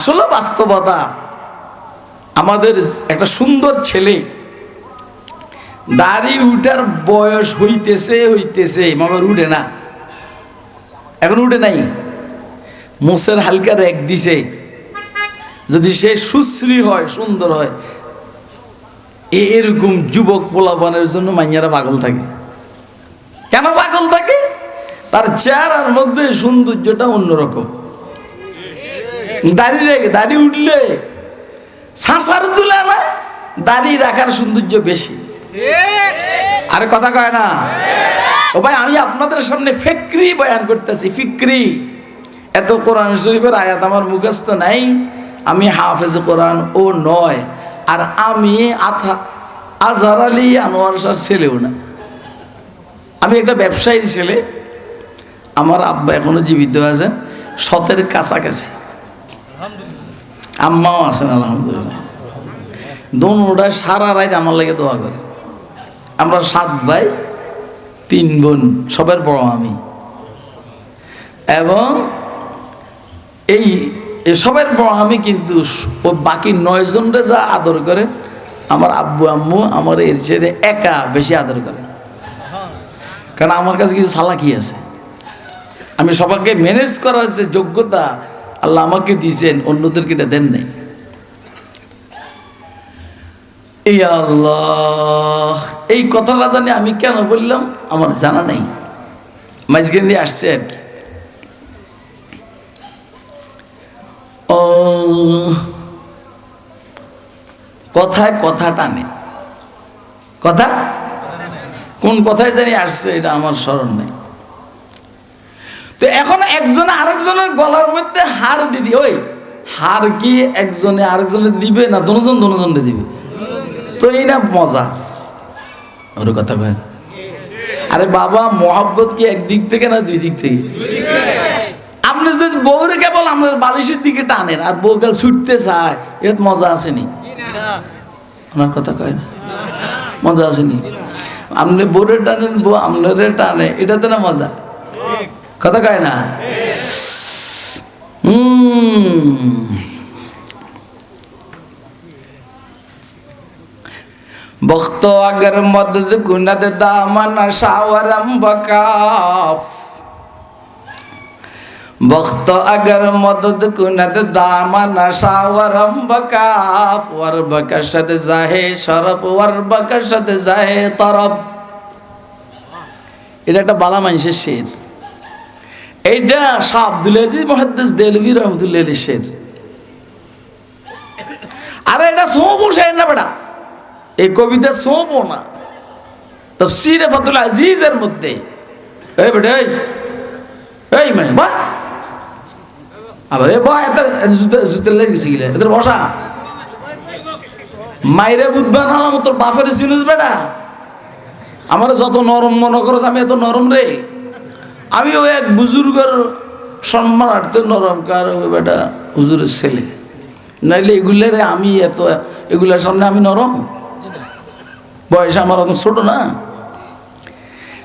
আসলে বাস্তবতা। আমাদের একটা সুন্দর ছেলে, দাড়ি উঠার বয়স হইতেছে হইতেছে মগর উঠে না। এখন উঠে নাই। মোষের হালকা এক দিছে। যদি সে সুশ্রী হয়, সুন্দর হয় এরকম যুবক পোলাপানের জন্য মাইয়ারা পাগল থাকে। কেন পাগল থাকে? তার চেহারার মধ্যে সৌন্দর্যটা অন্যরকম। দাড়ি রেখে দাড়ি উঠলে। সাঁসার তুলে না দাড়ি রাখার সৌন্দর্য বেশি। আরে কথা কয় না? ও ভাই আমি আপনাদের সামনে ফিক্রি বয়ান করতেছি ফিক্রি। এত কোরআন শরীফের আয়াত আমার মুখস্থ নাই। আমি হাফেজ কোরআন ও নয়। আর আমি আথা আজহার আলী আনোয়ার শাহ ছেলেও না। আমি একটা ব্যবসায়ীর ছেলে। আমার আব্বা এখনও জীবিত আছেন সতের কাছাকাছি। আম্মাও আছেন, আলহামদুলিল্লাহ। দোনোটা সারা রাত আমার লাগে দোয়া করে। আমরা সাত ভাই, তিন বোন, সবার বড় আমি। এবং এই সবের বড় আমি কিন্তু ও বাকি নয় জনরে যা আদর করে, আমার আব্বু, আম্মু, আমার এর চেয়ে একা বেশি আদর করে। কারণ আমার কাছে কিছু সালাকি আছে। আমি সবাইকে ম্যানেজ করার যে যোগ্যতা আল্লাহ আমাকে দিয়েছেন, অন্যদেরকে এটা দেন নাই। এই আল্লাহ, এই কথাটা জানি আমি কেন বললাম? আমার জানা নাই। মাঝখান দিয়ে আসছে আর কি। কথায় কথা টানে। কথা? কোন কথায় জানি আসছে, এটা আমার স্মরণ নেই। তো এখন একজনে আরেকজনের গলার মধ্যে হার দিদি ওই হার কি একজনে আরেকজনে দিবে না দুজন দুজনে দিবে? তো এই না মজা। ওর কথা ভাই আরে বাবা, মোহাব্বত কি একদিক থেকে না দুই দিক থেকে? আপনি যদি বউরে কেবল আপনার বালিশের দিকে টানেন আর বউ কাল ছুটতে চায় এর মজা আসেনি? ওনার কথা কয় না? মজা আসেনি? আপনি বউরে টানেন, বউ আপনারে টানে, এটাতে না মজা? কথা কয় না? বক্ত আগর মদদ গুনদ দামন শাওরম বকাফ। বক্ত আগর মদদ কুনদ দামন শাওরম বকাফ। ওয়ার বকশদ জাহে শরফ, ওয়ার বকশদ জাহে তরব এটা একটা বালা মানুষের শের। এইটা শাহ আব্দুল আজিজ মহাদ্দেস দেলভি রহমতুল্লাহ শের। আরে এটা সোমবু শের না বেটা? এই কবিতা সোঁপো না। তফসিরে ফাতুল আজিজের মধ্যে। এই বেটে, এই এই মানে বা আবার এ বা এত জুতে লেগে গেছে গিলে এদের বসা। মাইরে বুধবা নালাম তোর বাপের সিনুস বেটা? আমার যত নরম মনে করছ আমি এত নরম রে। আমি ওই এক বুজুর্গর সম্মানার্থে নরম কার বেটা, হুজুরের ছেলে। নাইলে এগুলারে আমি এত, এগুলার সামনে আমি নরম? বয়স আমার অত ছোট না।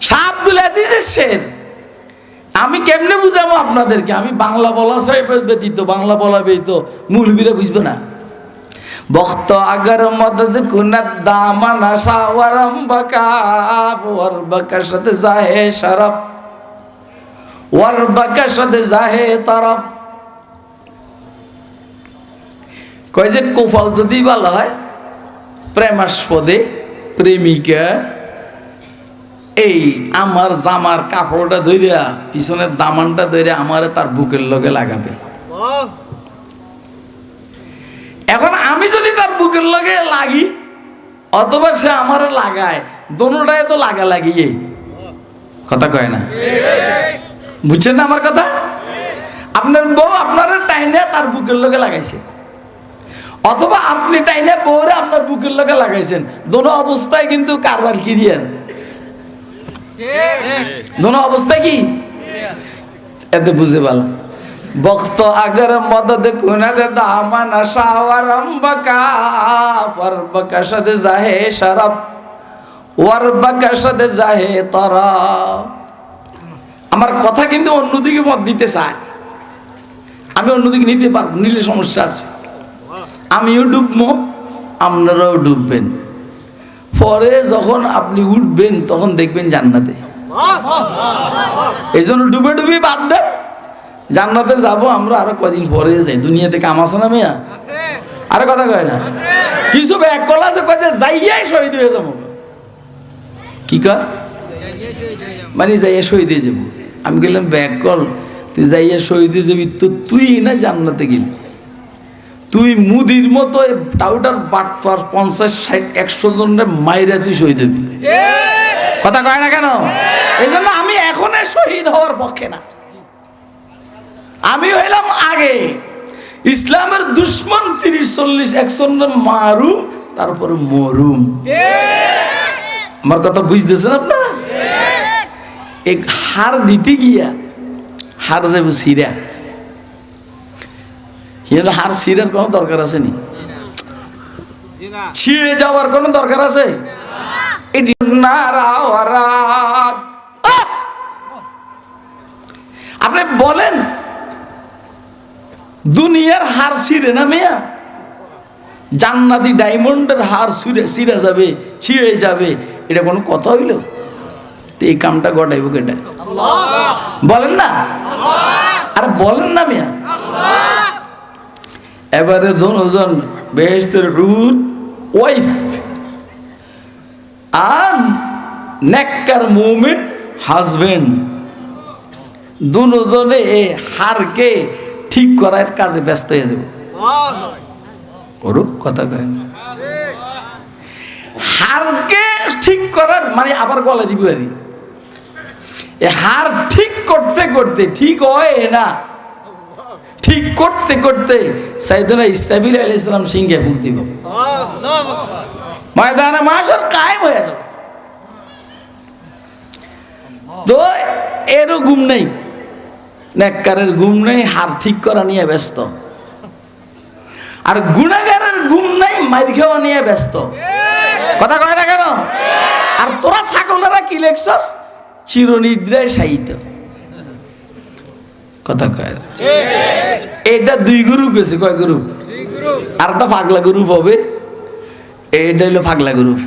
শাহ আব্দুল আজিজের শের। আমি কেমনে বুঝাবো আপনাদেরকে? আমি বাংলা বলা সাহেব ব্যতীত, বাংলা বলা ব্যতীত মূল মূলবীরা বুঝবে না। বক্ত আগর মদদ কুনাত দামানা শাওয়ারম বাকাফ ওয়ার বাকাশত জাহে শরফ। ওয়ার জাহে তরফ কয় যে কোফল যদি ভালো হয় প্রেমাস্পদে প্রেমিকা এই আমার জামার কাপড়টা ধইরা পিছনের দামানটা ধরে আমারে তার বুকের লগে লাগাবে। এখন আমি যদি তার বুকের লগে লাগি অথবা সে আমারে লাগায় দোনোটাই তো লাগা লাগিয়ে। কথা কয় না? বুঝছেন না আমার কথা? আপনার বউ আপনার টাইনে তার বুকের লোকে লাগাইছে। অথবা আপনি টাইনে বউরে আপনার বুকের লোকে লাগাইছেন। দোনো অবস্থায় কিন্তু কারবার ক্লিয়ার দোনো অবস্থা কি? এতে বুঝে ভালো। বক্ত আগর মদদ কুনদ দামান শাওয়ারম বকা ফর বকশদ জাহে শরব, ওয়ার বকশদ জাহে তরা আমার কথা কিন্তু অন্যদিকে মত দিতে চায়। আমি অন্যদিকে নিতে পারব নিলে সমস্যা আছে। আমিও ডুববো আপনারাও ডুববেন। পরে যখন আপনি উঠবেন তখন দেখবেন জান্নাতে। এই জন্য ডুবে ডুবে বাদ দেন। জান্নাতে যাব আমরা আরও কদিন পরে যাই। দুনিয়াতে কাম আছে না মিয়া? আরে কথা কয় না। কিছু ব্যাগ কলা আছে যাইয়াই শহীদ হয়ে যাব। কি কয়? মানে যাইয়া শহীদ হয়ে যাব। আমি গেলাম ব্যাগ কল তুই যাইয়া শহীদ যাবি তো তুই না জান্নাতে গেলি? তুই মুদির মতো টাউটার বাটপার পঞ্চাশ ষাট একশো জনের মাইরা তুই শহীদ হবি। কথা কয় না কেন? এই জন্য আমি এখনও শহীদ হওয়ার পক্ষে না। আমি হইলাম আগে। ইসলামের দুশ্মন তিরিশ চল্লিশ একশো মারুম তারপরে মরুম। আমার কথা বুঝতেছেন আপনারা? এক হার দিতে গিয়া হার যাব সিরা হিয়ার হার সিরার কোনো দরকার আছে নি ছিঁড়ে যাওয়ার কোনো দরকার আছে এটি। আপনি বলেন দুনিয়ার হার ছিঁড়ে না মেয়া জান্নাতি ডায়মন্ডের হার ছিঁড়ে ছিঁড়ে যাবে ছিঁড়ে যাবে এটা কোনো কথা হইল এই কামটা ঘটাইব কেটা বলেন না? আর বলেন না মিয়া। এবারে দুজন বেহেস্তের রুট ওয়াইফ আর নেককার মুমিন হাজবেন্ড দুজনে এই হারকে ঠিক করার কাজে ব্যস্ত হয়ে যাবে। করুক কথা কয় না। হারকে ঠিক করার মানে আবার গলা দিবি আরি হার ঠিক করতে করতে, ঠিক হয় না। ঠিক করতে করতে সাইদুল্লাহ ইসরাফিল আলী ইসলাম সিংহে ফুক দিব। ময়দানে মাসর কায়েম হয়ে যাবে। তো এরও গুম নেই। নেককারের গুম নেই, হার ঠিক করা নিয়ে ব্যস্ত। আর গুণাগারের গুম নাই, মাইর খাওয়া নিয়ে ব্যস্ত। কথা কয় না কেন? আর তোরা ছাগলেরা কি লেখছস? চিরনিদ্রায় সাহিত্য কথা কয় এটা দুই গ্রুপ গেছে কয় গ্রুপ? আর একটা পাগলা গ্রুপ হবে। এটা হলো পাগলা গ্রুপ।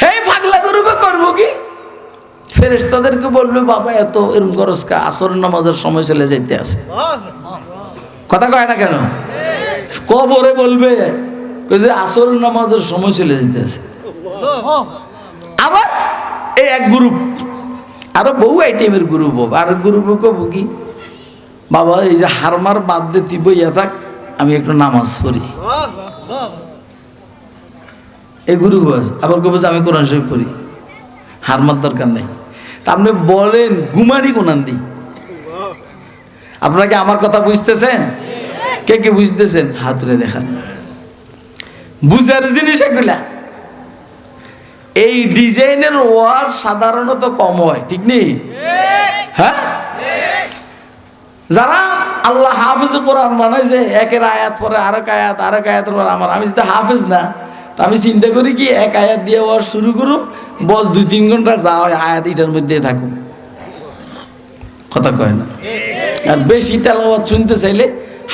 হে পাগলা গ্রুপে করব কি? ফেরেস্তাদেরকে বলবে বাবা, এত এরম খরচ কা আসর নামাজের সময় চলে যেতে আছে। কথা কয় না কেন? কবরে বলবে আসর নামাজের সময় চলে যেতে আছে। আবার এই এক গ্রুপ আরও বহু আইটেমের গ্রুপ আর গ্রুপ কি, বাবা, এই যে হারমার বাদ দিয়ে তুই বইয়া থাক, আমি একটু নামাজ পড়ি। এই গ্রুপ আবার কব আমি কোরআন শরীফ পড়ি। হারমার দরকার নেই। তা আপনি বলেন, গুমানি কোনান দিই আপনারা কি আমার কথা বুঝতেছেন? কে কে বুঝতেছেন? হাতুরে দেখান। বুঝার জিনিস এগুলা। এই ডিজাইনের ওয়াজ সাধারণত কম হয়, ঠিক নেই? হ্যাঁ? যারা আল্লাহ হাফিজ কোরআন যে একের আয়াত পরে আরেক আয়াত, আরেক আয়াতের পরে আমার, আমি যদি হাফিজ না, তো আমি চিন্তা করি কি এক আয়াত দিয়ে ওয়াজ শুরু করুম বস দুই তিন ঘণ্টা যা হয় আয়াত এটার মধ্যে থাকুন কথা কয় না? আর বেশি তেলাওয়াত শুনতে চাইলে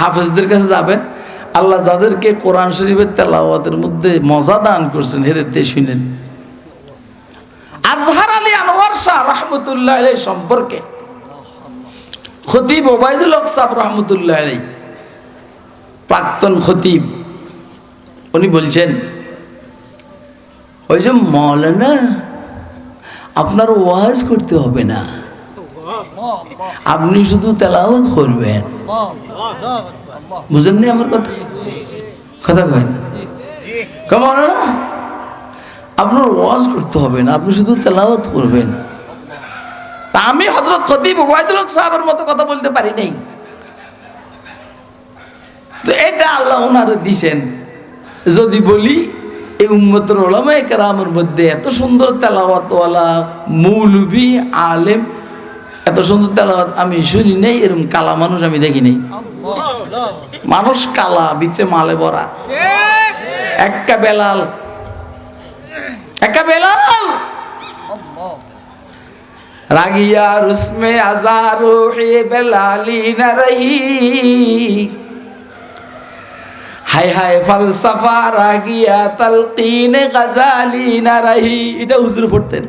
হাফেজদের কাছে যাবেন। আল্লাহ যাদেরকে কোরআন শরীফের তেলাওয়াতের মধ্যে মজা দান করছেন হেরেতে শুনেন। আজহার আলী আনোয়ার শাহ রহমতুল্লাহ আলাই সম্পর্কে। খতিব ওবায়দুল সাহ রহমতুল্লাহ আলাই প্রাক্তন খতিব, উনি বলছেন, ওই যে মৌলানা, আপনার ওয়াজ করতে হবে না। আপনি শুধু তেলাওয়াত করবেন। বুঝেননি আমার কথা? কথা কয় না? কেমন আপনার ওয়াজ করতে হবে না আপনি শুধু তেলাওয়াত করবেন। তা আমি হজরত খতিব হক সাহেবের মতো কথা বলতে পারি নাই। তো এটা আল্লাহ ওনারে দিছেন। যদি বলি এই উম্মতের ওলামা কেরামের মধ্যে এত সুন্দর তেলাওয়াতওয়ালা মৌলবি আলেম এত সুন্দর তেলাওয়াত আমি শুনি নাই এরকম কালা মানুষ আমি দেখি নাই। মানুষ কালা বিচে মালে ভরা। একটা বেলাল একা বেলাল? রাগিয়া রুসমে আজারু বেলালি না রহি হাই হাই ফালসাফা রাগিয়া তালকিন গাজালি না রহি এটা হুজুর পড়তেন।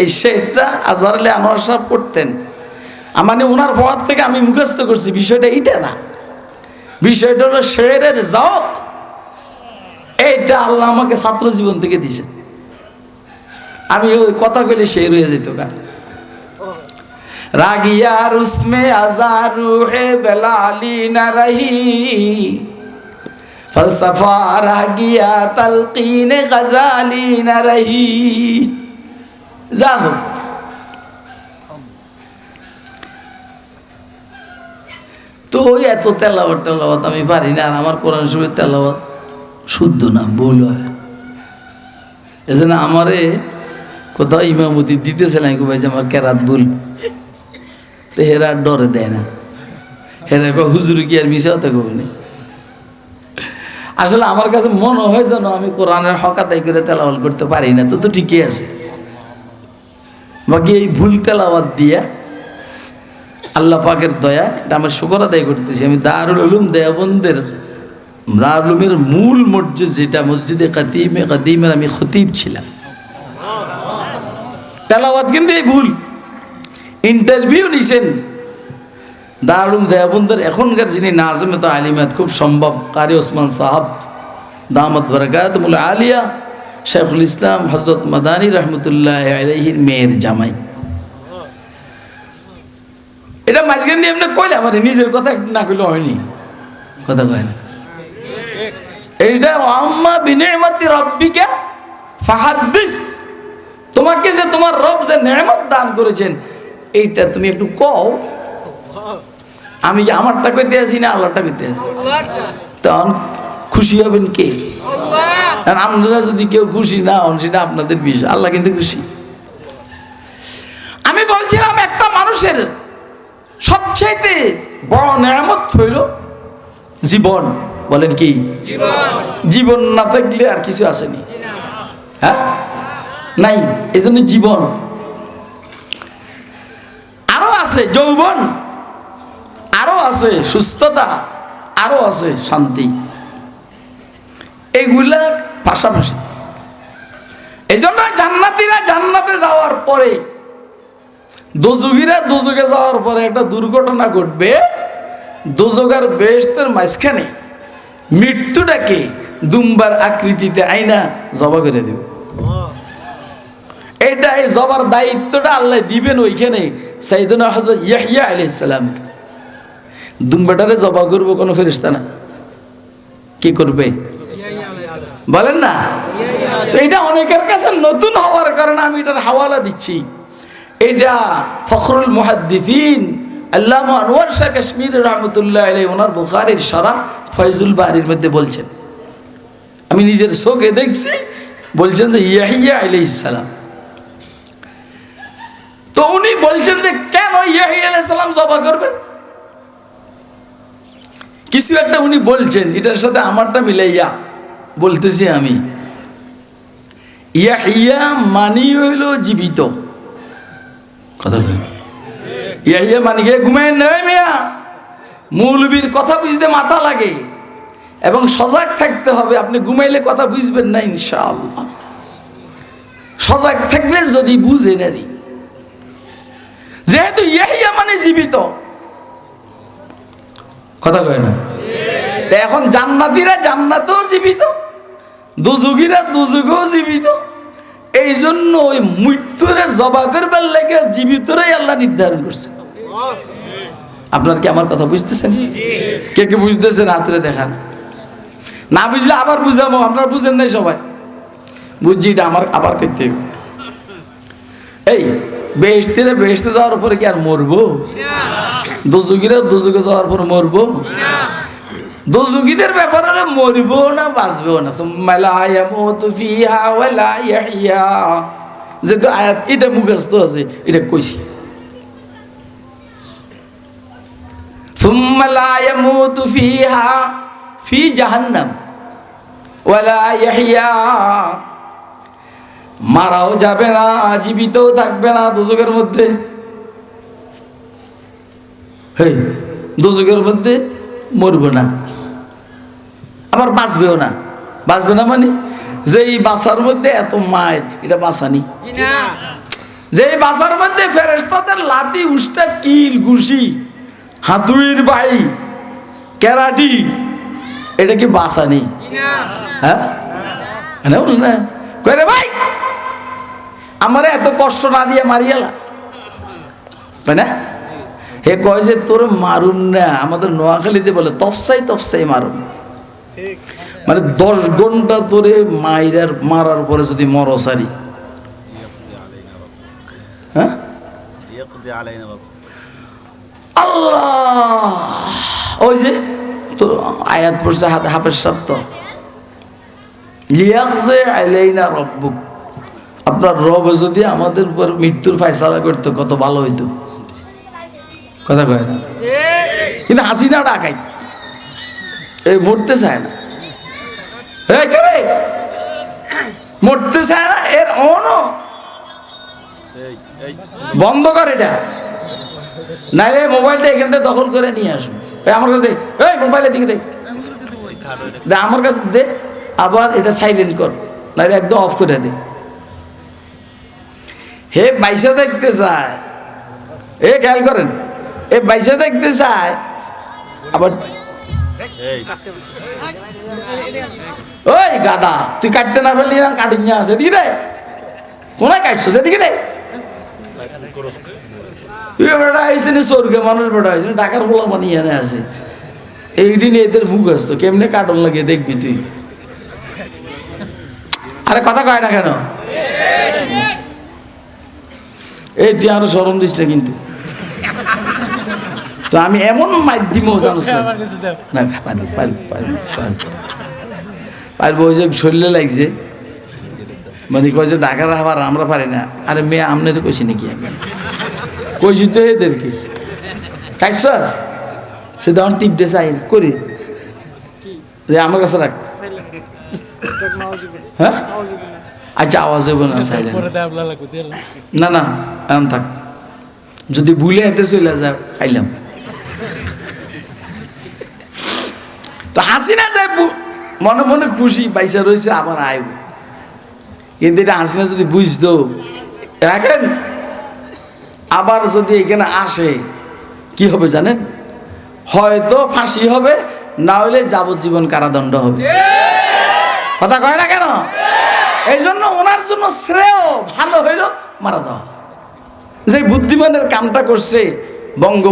এই শেখটা আজহারলে আনোয়ার সাহেব পড়তেন। মানে ওনার পড়ার থেকে আমি মুখস্থ করছি, বিষয়টা এটা না। বিষয়টা হলো শেরের জওত এইটা আল্লাহ আমাকে ছাত্র জীবন থেকে দিছে। আমি ওই কথা কইলে শের হয়ে যেত গা। রাগিয়ার উসমে আজারু হে বেলালি না রহি ফলসফা রাগিয়া তালকিন গজালি না রহি যা হোক। তো এত তেলাওয়াত তেলাওয়াত আমি পারি না আর আমার কোরআন শরীফের তেলাওয়াত। শুদ্ধ না, ভুল হয়। এজন্য আমারে কোথাও ইমামতি দিতেছে না ভাই যে আমার কেরাত ভুল। তো হেরা ডরে দেয় না। হেরা কয়, হুজুর কি আর মিশাও তো কবনি আসলে আমার কাছে মনে হয় যেন আমি কোরআনের হকাতাই করে তেলাওয়াল করতে পারি না, তো তো ঠিকই আছে। বাকি এই ভুল তেলাওয়াত দিয়া আল্লাহ পাকের দয়া, এটা আমার শুকর আদায় করতেছি। আমি দারুল উলুম দেওবন্দের দারুল উলুমের মূল মসজিদ যেটা, মসজিদে কাতিমে কাদিমের আমি খতিব ছিলাম। তেলাওয়াত কিন্তু এই ভুল। ইন্টারভিউ নিছেন। দারুম দেওবন্দের এখনকার যিনি নাজমে তো আলিমাত, খুব সম্ভব। কারি ওসমান সাহাব, দামত বরকাত মুল আলিয়া শেখুল ইসলাম হজরত মাদানী রহমতুল্লাহ আলহির মেয়ের জামাই। এটা মাঝখান দিয়ে এমনি কইলে আমার নিজের কথা না কইলে হয়নি। কথা কয় না। এইটা তোমাকে যে তোমার রব যে নেমত দান করেছেন, এইটা তুমি একটু কও। আমি আমারটা কইতে আছি না আল্লাহটা কইতে আছি তখন খুশি হবেন কে? আপনারা যদি কেউ খুশি না হন, সেটা আপনাদের বিষয়। আল্লাহ কিন্তু খুশি। আমি বলছিলাম একটা মানুষের সবচাইতে বড় নেয়ামত হইল জীবন। বলেন কি? জীবন না থাকলে আর কিছু আসেনি। হ্যাঁ? নাই এই জন্য জীবন। আরও আছে যৌবন, আরও আছে সুস্থতা, আরও আছে শান্তি। এগুলা পাশাপাশি। এই জন্য জান্নাতিরা জান্নাতে যাওয়ার পরে, দোজুগিরা দোজুগে যাওয়ার পরে একটা দুর্ঘটনা ঘটবে, দোজগার বেশতের মাঝখানে। মৃত্যুটাকে দুম্বার আকৃতিতে আইনা জবা করে দেবে। এটা এই জবার দায়িত্বটা আল্লাহ দিবেন ওইখানে সাইদুল হজরত ইয়াহিয়া আলাইসালামকে দুম্বাটারে জবা করব কোনো ফেরিস্তা না। কি করবে? বলেন না? এটা অনেকের কাছে নতুন হওয়ার কারণে আমি এটার হাওয়ালা দিচ্ছি। এটা ফখরুল মুহাদ্দিসিন আল্লাহ আনোয়ার শাহ কাশ্মীর রহমতুল্লাহ আলাই ওনার বুখারির সারা ফয়জুল বাহারির মধ্যে বলছেন। আমি নিজের চোখে দেখছি, বলছেন যে ইয়াহিয়া আলাইসালাম তো উনি বলছেন যে, কেন ইয়াহিয়া আলাইসালাম জবা করবেন? কিছু একটা উনি বলছেন, এটার সাথে আমারটা মিলাইয়া বলতেছি আমি। ইয়াহিয়া মানি হইল জীবিত। কথা ইয়াহিয়া মানি গে ঘুমায় নেই মিয়া। মৌলবীর কথা বুঝতে মাথা লাগে। এবং সজাগ থাকতে হবে, আপনি ঘুমাইলে কথা বুঝবেন না ইনশাআল্লাহ। সজাগ থাকলে যদি বুঝে না দিই যেহেতু ইয়াহিয়া মানে জীবিত। কথা কয় না? এখন জান্নাতিরা জান্নাতেও জীবিত, দুযুগীরা দুযুগেও জীবিত। এই জন্য ওই মৃত্যুরে জবা করবার লেগে জীবিতরাই আল্লাহ নির্ধারণ করছে। আপনার কি আমার কথা বুঝতেছেন? কে কে বুঝতেছেন? হাতুরে দেখান। না বুঝলে আবার বুঝাবো, আপনারা বুঝেন নাই সবাই। বুঝছি এটা আমার আবার করতে। এই বেহেস্তে বেহেস্তে যাওয়ার পরে কি আর মরবো? দুযুগীরা দুযুগে যাওয়ার পর মরবো? দোজুগীদের ব্যাপার হলে মরবো না, বাঁচবেও না। যেহেতু আয়াত এটা মুখস্থ আছে, এটা কইছি। ফি জাহান্নাম মারাও যাবে না, জীবিতও থাকবে না দোজকের মধ্যে। দোজকের মধ্যে মরবে না। আবার বাঁচবেও না। বাঁচবে না মানে যে এই বাসার মধ্যে এত মায়ের এটা বাঁচানি। যে বাসার মধ্যে ফেরেস্তাদের লাতি উষ্টা কিল ঘুষি হাতুড়ির বাই ক্যারাটি এটা কি বাসানি হ্যাঁ? না। রে ভাই? আমারে এত কষ্ট না দিয়ে মারিয়ালা তাই না? হে কয় যে তোর মারুন না আমাদের নোয়াখালীতে বলে তফসাই তফসাই মারুন। মানে দশ ঘণ্টা ধরে মাইরার মারার পরে যদি মরসারি হ্যাঁ? আল্লাহ! ওই যে তো আয়াত পড়ছে হাতে হাফের সাপ্ত লিয়াকজে আইলাইনা রব্বুক। আপনার রব যদি আমাদের উপর মৃত্যুর ফায়সালা করতো কত ভালো হইতো। কথা কয় না? কিন্তু হাসিনা ডাকাইতো এই মরতে চায় না? মরতে চায় না, এর অনো। বন্ধ কর এটা। নাইলে মোবাইলটা এখান থেকে দখল করে নিয়ে আসুন আমার কাছে দে। এই মোবাইলের দিকে দেখ আমার কাছে দে। আবার এটা সাইলেন্ট কর। নাইলে একদম অফ করে দে। হে বাইসা দেখতে চায়। এ খেয়াল করেন। এ বাইসা দেখতে চায়। আবার ওই গাদা, তুই কাটতে না পারলি না কাটুন আছে এদিকে দে। কোনায় কাটছো? সেদিকে দে। তুই বেটা আইসি না, স্বর্গে মানুষ বেটা আইসি টাকার বলা মানি এনে আছে। এইদিন এদের মুখ আসতো, কেমনে কাটন লাগে দেখবি তুই? আরে কথা কয় না কেন? এই, তুই আরও সরম দিস না কিন্তু। তো আমি এমন মাধ্যমও জানো না পারব ওই যে শরীরে লাগছে। মানে কয় যে ঢাকার আবার আমরা পারি না। আরে মেয়ে আমনের কইছি নাকি আমি কইছি তো এদেরকে। কাটছস সে তখন টিপতে চাই করি। যে আমার কাছে রাখ। হ্যাঁ? আচ্ছা আওয়াজ হইব না সাইলেন্ট না না এমন থাক। যদি ভুলে হাতে চলে যায় খাইলাম। তো হাসি না যায় মনে মনে খুশি, পয়সা রয়েছে আবার আইব। কিন্তু এটা হাসিনা যদি বুঝতো, রাখেন, আবার যদি এখানে আসে, কি হবে জানেন? হয়তো ফাঁসি হবে, না হলে যাবজ্জীবন কারাদণ্ড হবে। কথা কয় না কেন? এই জন্য ওনার জন্য শ্রেয়, ভালো হইল, মারা যাওয়া। যে বুদ্ধিমানের কামটা করছে, বঙ্গ